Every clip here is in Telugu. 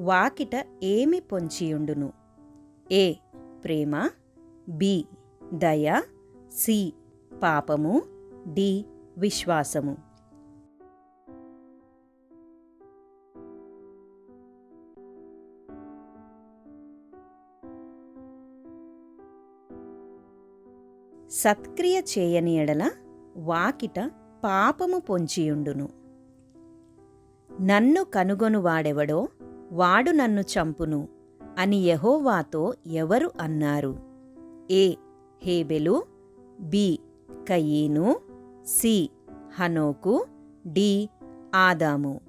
వాకిట ఏమి పొంచియుండును? ఏ. ప్రేమ. బి. దయ. సి. పాపము. డి. విశ్వాసము. సత్క్రియ చేయని ఎడల వాకిట పాపము పొంచియుండును. నన్ను కనుగొనువాడెవడో వాడు నన్ను చంపును అని యహోవాతో ఎవరు అన్నారు? ఏ. హేబెలు బి. కయీను సి. హనోకు డి. ఆదాము.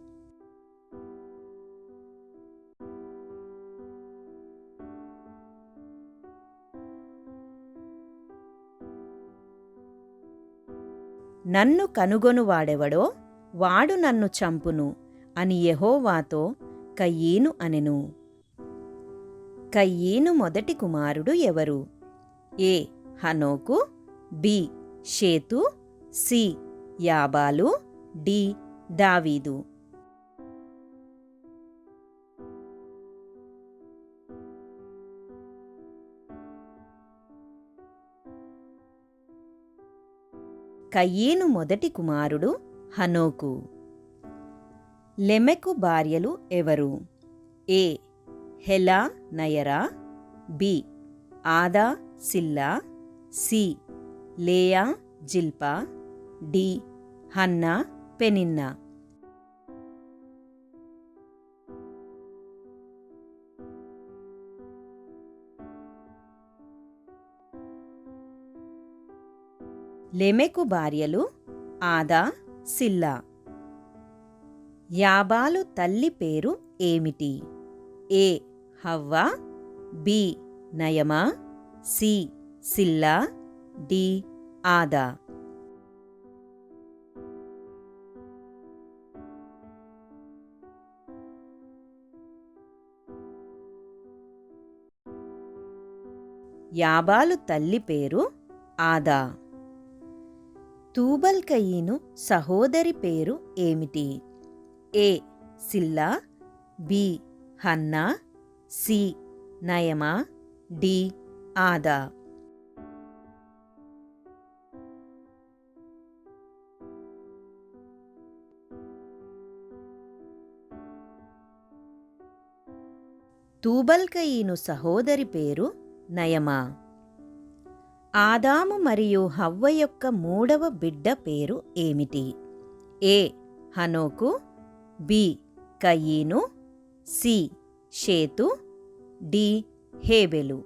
నన్ను కనుగొనువాడెవడో వాడు నన్ను చంపును అని యహోవాతో కయ్యేను అనెను. కయ్యేను మొదటి కుమారుడు ఎవరు? ఏ. హనోకు బి. షేతు సి. యాబాలు డి. దావీదు. కయ్యేను మొదటి కుమారుడు హనోకు. లెమెకు భార్యలు ఎవరు? A Helah Naarah. B. Adah Zillah. C. Leah Zilpah. D. Hannah Peninnah. లెమెకు భార్యలు ఆదా సిల్లా యాబాలు తల్లి పేరు ఏమిటి? ఏ. హవ్వ B. Naamah C. Zillah D. Adah. యాబాలు తల్లి పేరు ఆదా. తూబల్కయీను సహోదరి పేరు ఏమిటి? A Zillah B Hannah C Naamah D Adah Tubal Cain సహోదరి పేరు నయమా ఆదాము మరియు హవ్వ యొక్క మూడవ బిడ్డ పేరు ఏమిటి ఏ హనోకు బి కయీను సి షేతు డి హేబెలు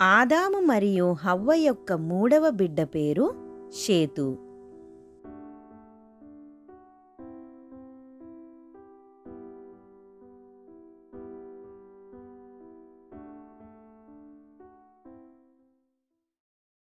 ఆదాము మరియు హవ్వ యొక్క మూడవ బిడ్డ పేరు షేతు